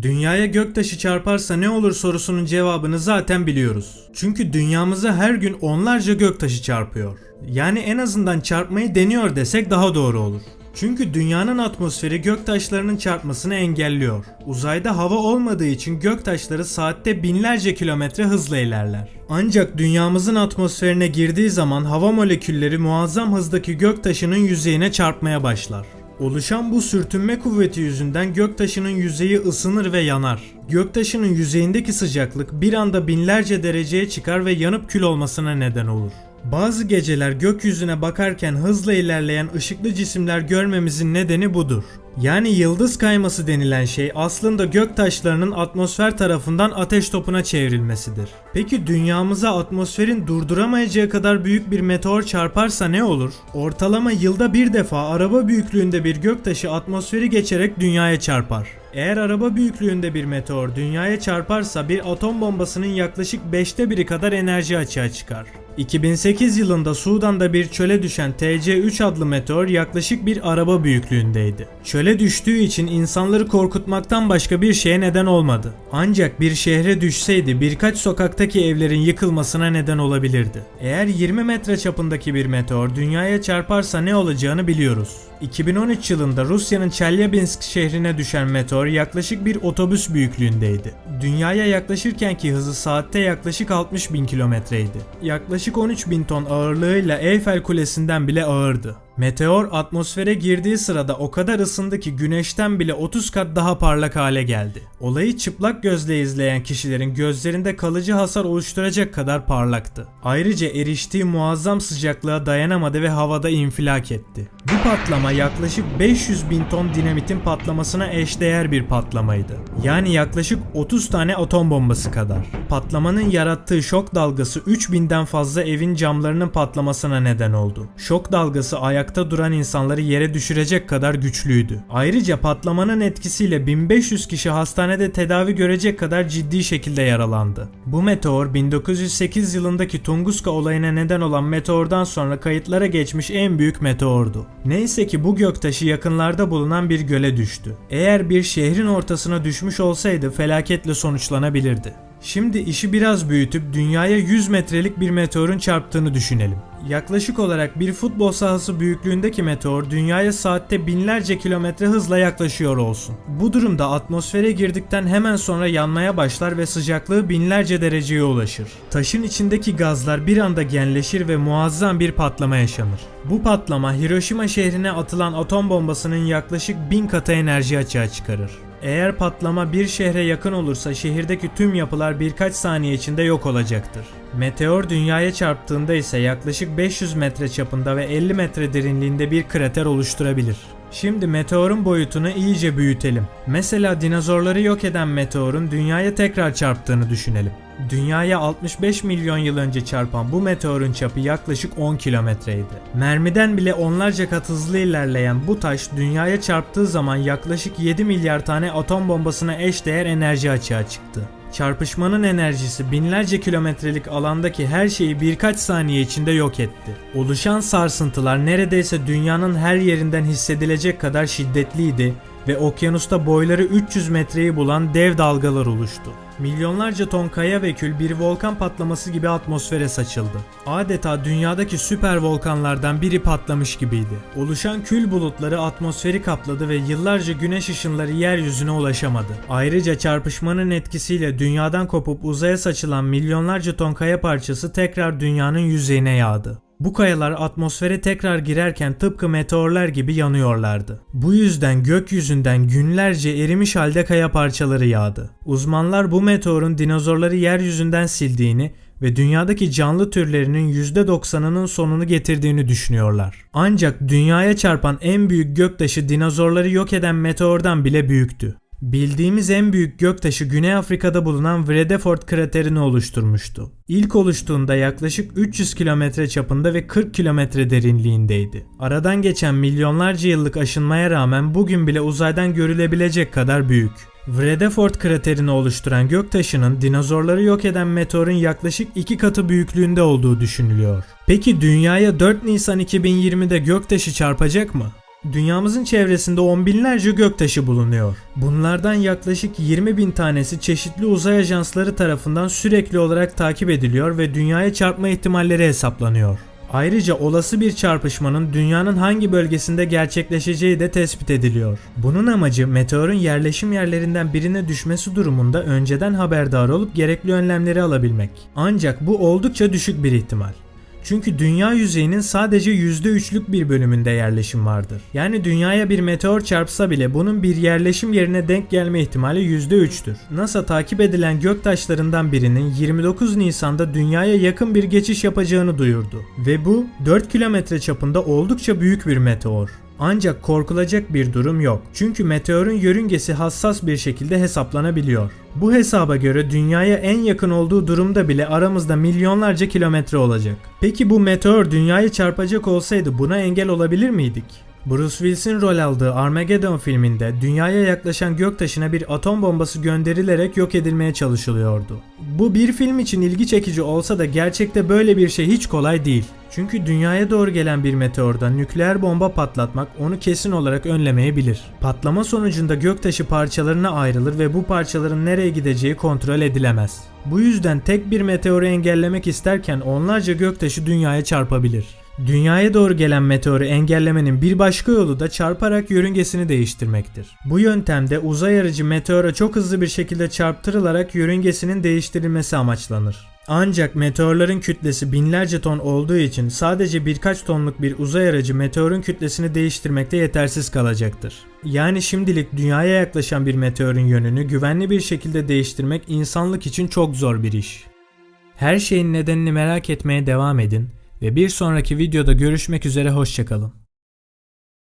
Dünyaya göktaşı çarparsa ne olur sorusunun cevabını zaten biliyoruz. Çünkü dünyamıza her gün onlarca göktaşı çarpıyor. Yani en azından çarpmayı deniyor desek daha doğru olur. Çünkü dünyanın atmosferi göktaşlarının çarpmasını engelliyor. Uzayda hava olmadığı için göktaşları saatte binlerce kilometre hızla ilerler. Ancak dünyamızın atmosferine girdiği zaman hava molekülleri muazzam hızdaki göktaşının yüzeyine çarpmaya başlar. Oluşan bu sürtünme kuvveti yüzünden göktaşının yüzeyi ısınır ve yanar. Göktaşının yüzeyindeki sıcaklık bir anda binlerce dereceye çıkar ve yanıp kül olmasına neden olur. Bazı geceler gökyüzüne bakarken hızla ilerleyen ışıklı cisimler görmemizin nedeni budur. Yani yıldız kayması denilen şey aslında gök taşlarının atmosfer tarafından ateş topuna çevrilmesidir. Peki dünyamıza atmosferin durduramayacağı kadar büyük bir meteor çarparsa ne olur? Ortalama yılda bir defa araba büyüklüğünde bir göktaşı atmosferi geçerek dünyaya çarpar. Eğer araba büyüklüğünde bir meteor dünyaya çarparsa bir atom bombasının yaklaşık 5'te biri kadar enerji açığa çıkar. 2008 yılında Sudan'da bir çöle düşen TC-3 adlı meteor yaklaşık bir araba büyüklüğündeydi. Çöle düştüğü için insanları korkutmaktan başka bir şeye neden olmadı. Ancak bir şehre düşseydi birkaç sokaktaki evlerin yıkılmasına neden olabilirdi. Eğer 20 metre çapındaki bir meteor dünyaya çarparsa ne olacağını biliyoruz. 2013 yılında Rusya'nın Chelyabinsk şehrine düşen meteor yaklaşık bir otobüs büyüklüğündeydi. Dünyaya yaklaşırkenki hızı saatte yaklaşık 60 bin kilometreydi. Yaklaşık 13 bin ton ağırlığıyla Eyfel Kulesi'nden bile ağırdı. Meteor atmosfere girdiği sırada o kadar ısındı ki güneşten bile 30 kat daha parlak hale geldi. Olayı çıplak gözle izleyen kişilerin gözlerinde kalıcı hasar oluşturacak kadar parlaktı. Ayrıca eriştiği muazzam sıcaklığa dayanamadı ve havada infilak etti. Bu patlama yaklaşık 500 bin ton dinamitin patlamasına eşdeğer bir patlamaydı. Yani yaklaşık 30 tane atom bombası kadar. Patlamanın yarattığı şok dalgası 3000'den fazla evin camlarının patlamasına neden oldu. Şok dalgası ayakta duran insanları yere düşürecek kadar güçlüydü. Ayrıca patlamanın etkisiyle 1500 kişi hastanede tedavi görecek kadar ciddi şekilde yaralandı. Bu meteor 1908 yılındaki Tunguska olayına neden olan meteordan sonra kayıtlara geçmiş en büyük meteordu. Neyse ki bu göktaşı yakınlarda bulunan bir göle düştü. Eğer bir şehrin ortasına düşmüş olsaydı felaketle sonuçlanabilirdi. Şimdi işi biraz büyütüp dünyaya 100 metrelik bir meteorun çarptığını düşünelim. Yaklaşık olarak bir futbol sahası büyüklüğündeki meteor dünyaya saatte binlerce kilometre hızla yaklaşıyor olsun. Bu durumda atmosfere girdikten hemen sonra yanmaya başlar ve sıcaklığı binlerce dereceye ulaşır. Taşın içindeki gazlar bir anda genleşir ve muazzam bir patlama yaşanır. Bu patlama Hiroşima şehrine atılan atom bombasının yaklaşık bin katı enerji açığa çıkarır. Eğer patlama bir şehre yakın olursa şehirdeki tüm yapılar birkaç saniye içinde yok olacaktır. Meteor dünyaya çarptığında ise yaklaşık 500 metre çapında ve 50 metre derinliğinde bir krater oluşturabilir. Şimdi meteorun boyutunu iyice büyütelim. Mesela dinozorları yok eden meteorun dünyaya tekrar çarptığını düşünelim. Dünyaya 65 milyon yıl önce çarpan bu meteorun çapı yaklaşık 10 kilometreydi. Mermiden bile onlarca kat hızlı ilerleyen bu taş dünyaya çarptığı zaman yaklaşık 7 milyar tane atom bombasına eşdeğer enerji açığa çıktı. Çarpışmanın enerjisi binlerce kilometrelik alandaki her şeyi birkaç saniye içinde yok etti. Oluşan sarsıntılar neredeyse dünyanın her yerinden hissedilecek kadar şiddetliydi ve okyanusta boyları 300 metreyi bulan dev dalgalar oluştu. Milyonlarca ton kaya ve kül bir volkan patlaması gibi atmosfere saçıldı. Adeta dünyadaki süper volkanlardan biri patlamış gibiydi. Oluşan kül bulutları atmosferi kapladı ve yıllarca güneş ışınları yeryüzüne ulaşamadı. Ayrıca çarpışmanın etkisiyle dünyadan kopup uzaya saçılan milyonlarca ton kaya parçası tekrar dünyanın yüzeyine yağdı. Bu kayalar atmosfere tekrar girerken tıpkı meteorlar gibi yanıyorlardı. Bu yüzden gökyüzünden günlerce erimiş halde kaya parçaları yağdı. Uzmanlar bu meteorun dinozorları yeryüzünden sildiğini ve dünyadaki canlı türlerinin %90'ının sonunu getirdiğini düşünüyorlar. Ancak dünyaya çarpan en büyük göktaşı dinozorları yok eden meteordan bile büyüktü. Bildiğimiz en büyük göktaşı Güney Afrika'da bulunan Vredefort kraterini oluşturmuştu. İlk oluştuğunda yaklaşık 300 kilometre çapında ve 40 kilometre derinliğindeydi. Aradan geçen milyonlarca yıllık aşınmaya rağmen bugün bile uzaydan görülebilecek kadar büyük. Vredefort kraterini oluşturan göktaşının dinozorları yok eden meteorun yaklaşık iki katı büyüklüğünde olduğu düşünülüyor. Peki dünyaya 4 Nisan 2020'de göktaşı çarpacak mı? Dünyamızın çevresinde on binlerce göktaşı bulunuyor. Bunlardan yaklaşık 20 bin tanesi çeşitli uzay ajansları tarafından sürekli olarak takip ediliyor ve dünyaya çarpma ihtimalleri hesaplanıyor. Ayrıca olası bir çarpışmanın dünyanın hangi bölgesinde gerçekleşeceği de tespit ediliyor. Bunun amacı meteorun yerleşim yerlerinden birine düşmesi durumunda önceden haberdar olup gerekli önlemleri alabilmek. Ancak bu oldukça düşük bir ihtimal. Çünkü dünya yüzeyinin sadece %3'lük bir bölümünde yerleşim vardır. Yani dünyaya bir meteor çarpsa bile bunun bir yerleşim yerine denk gelme ihtimali %3'tür. NASA takip edilen göktaşlarından birinin 29 Nisan'da dünyaya yakın bir geçiş yapacağını duyurdu. Ve bu 4 kilometre çapında oldukça büyük bir meteor. Ancak korkulacak bir durum yok. Çünkü meteorun yörüngesi hassas bir şekilde hesaplanabiliyor. Bu hesaba göre dünyaya en yakın olduğu durumda bile aramızda milyonlarca kilometre olacak. Peki bu meteor dünyayı çarpacak olsaydı buna engel olabilir miydik? Bruce Willis'in rol aldığı Armageddon filminde dünyaya yaklaşan göktaşına bir atom bombası gönderilerek yok edilmeye çalışılıyordu. Bu bir film için ilgi çekici olsa da gerçekte böyle bir şey hiç kolay değil. Çünkü dünyaya doğru gelen bir meteorda nükleer bomba patlatmak onu kesin olarak önlemeyebilir. Patlama sonucunda göktaşı parçalarına ayrılır ve bu parçaların nereye gideceği kontrol edilemez. Bu yüzden tek bir meteoru engellemek isterken onlarca göktaşı dünyaya çarpabilir. Dünyaya doğru gelen meteoru engellemenin bir başka yolu da çarparak yörüngesini değiştirmektir. Bu yöntemde uzay aracı meteora çok hızlı bir şekilde çarptırılarak yörüngesinin değiştirilmesi amaçlanır. Ancak meteorların kütlesi binlerce ton olduğu için sadece birkaç tonluk bir uzay aracı meteorun kütlesini değiştirmekte yetersiz kalacaktır. Yani şimdilik dünyaya yaklaşan bir meteorun yönünü güvenli bir şekilde değiştirmek insanlık için çok zor bir iş. Her şeyin nedenini merak etmeye devam edin ve bir sonraki videoda görüşmek üzere hoşçakalın.